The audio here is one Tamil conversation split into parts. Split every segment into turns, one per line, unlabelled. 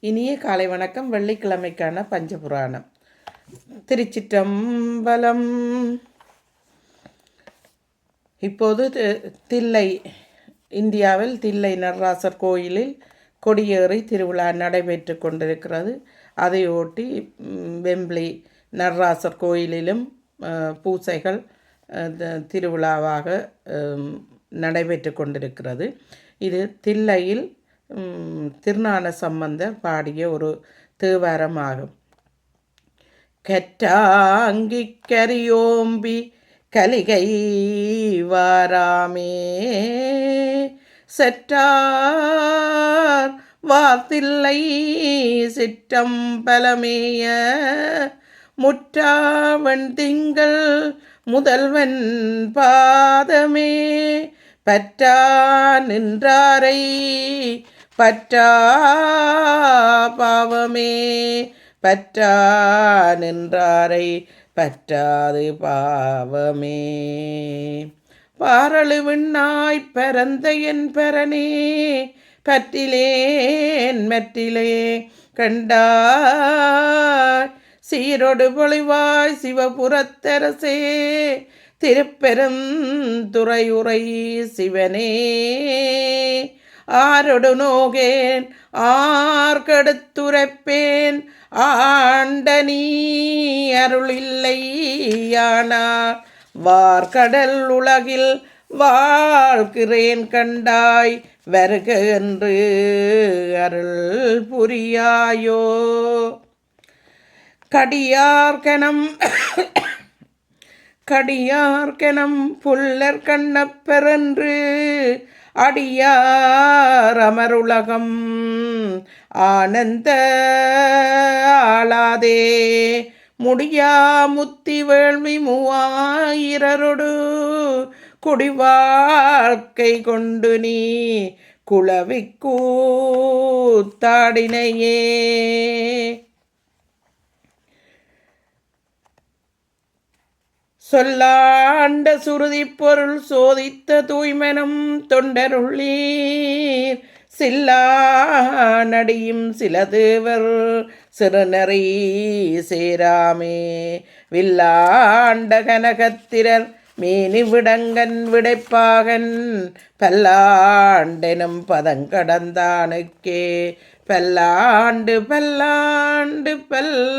இனிய காலை வணக்கம். வெள்ளிக்கிழமைக்கான பஞ்சபுராணம். திருச்சிற்றம்பலம். இப்போது தில்லை இந்தியாவில் தில்லை நடராசர் கோயிலில் கொடியேறி திருவிழா நடைபெற்று கொண்டிருக்கிறது. அதையொட்டி ம், வெம்பிளி நடராசர் கோயிலிலும் பூசைகள் த- திருவிழாவாக நடைபெற்று கொண்டிருக்கிறது. இது தில்லையில் திருநான சம்பந்தர் பாடிய ஒரு தேவாரமாகும். கற்றாங்கி கரியோம்பி கலிகை வாராமே செற்றார் வார்த்தில்லை சிற்றம் பலமேய முற்றாவன் திங்கள் முதல்வன் பாதமே பற்றா நின்றாரை பற்றா பாவமே பற்றா நின்றாரை பற்றாது பாவமே. பாரளு விண்ணாய் பரந்த என் பெறனே பற்றிலேன் மற்றிலே கண்டாய் சீரொடு பொழிவாய் சிவபுரத்தரசே திருப்பெரும் துறையுறை சிவனே. ஆரொடு நோகேன் ஆர்கடுத்துரைப்பேன் ஆண்ட நீ அருளில்லை யானார் வார்கடல் உலகில் வாழ்கிறேன் கண்டாய் வருக என்று அருள் புரியாயோ. கடியார்கனம் கடியார்கனம் புல்லர் கண்ணப்பெறன்று அடியார் அமருலகம். ஆனந்த ஆளாதே. முடியா முத்தி வேள்வி மூவாயிரரொடு. குடிவாழ்க்கை கொண்டு நீ குளவிக்கூத்தாடினையே சொல்லாண்ட சுருதி பொருள் சோதித்த தூய்மனும் தொண்டருள்ளீர். சில்லா நடியும் சில தேவர் சிறுநறி சேராமே. வில்லாண்ட கனகத்திரர் மீனி விடங்கன் விடைப்பாகன் பல்லாண்டெனும் பதங்கடந்தானுக்கே பல்லாண்டு பல்லாண்டு பல்லாண்டு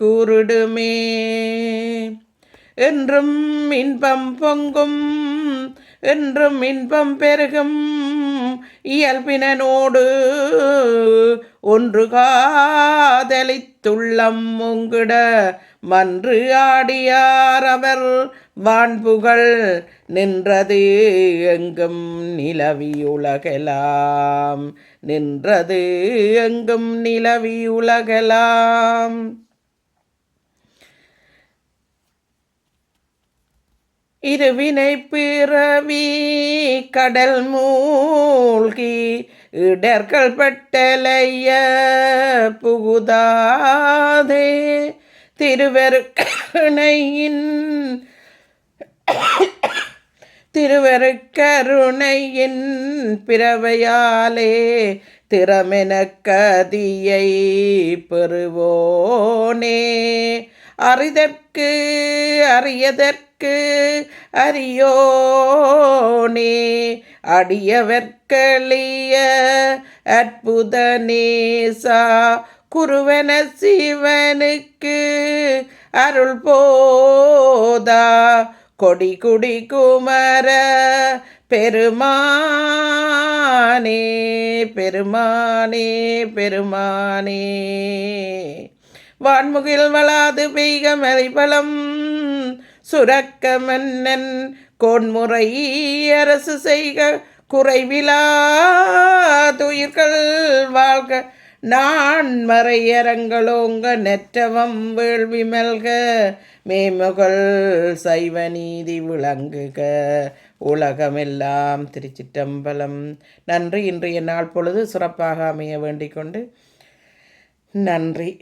கூறுடுமே. என்றும் இன்பம் பொங்கும் என்றும் இன்பம் பெருகும். இயல்பினனோடு ஒன்று காதலித்துள்ளம் உங்கிட மன்று ஆடியார் அவர். வான்புகள் நின்றது எங்கும் நிலவியுலகலாம். நின்றது எங்கும் நிலவியுலகலாம். இருவினை பிறவி கடல் மூழ்கி இடர்கள் பட்டலைய புகுதாதே. திருவருணையின் திருவருக்கருணையின் பிறவையாலே திறமென கதியை பெறுவோனே. அறிதற்கு அறியதற்கு அறியோனே அடியவர்களிய அற்புத நேசா குருவன சிவனுக்கு அருள் போதா கொடி குடி குமர பெருமானே பெருமானே பெருமானே. வான்முகில் வளாது பெய்க மலைபலம் சுரக்க மன்னன் கோன்முறை அரசு செய்க குறைவிலா துயிர்கள் வாழ்க. நான் மறையரங்களோங்க நெற்றவம் வேள்வி மல்க. மேமுகள் சைவ நீதி விளங்குக. உலகமெல்லாம் திருச்சிற்றம்பலம். நன்றி. இன்றைய நாள் பொழுது சிறப்பாக அமைய வேண்டிக் கொண்டு நன்றி.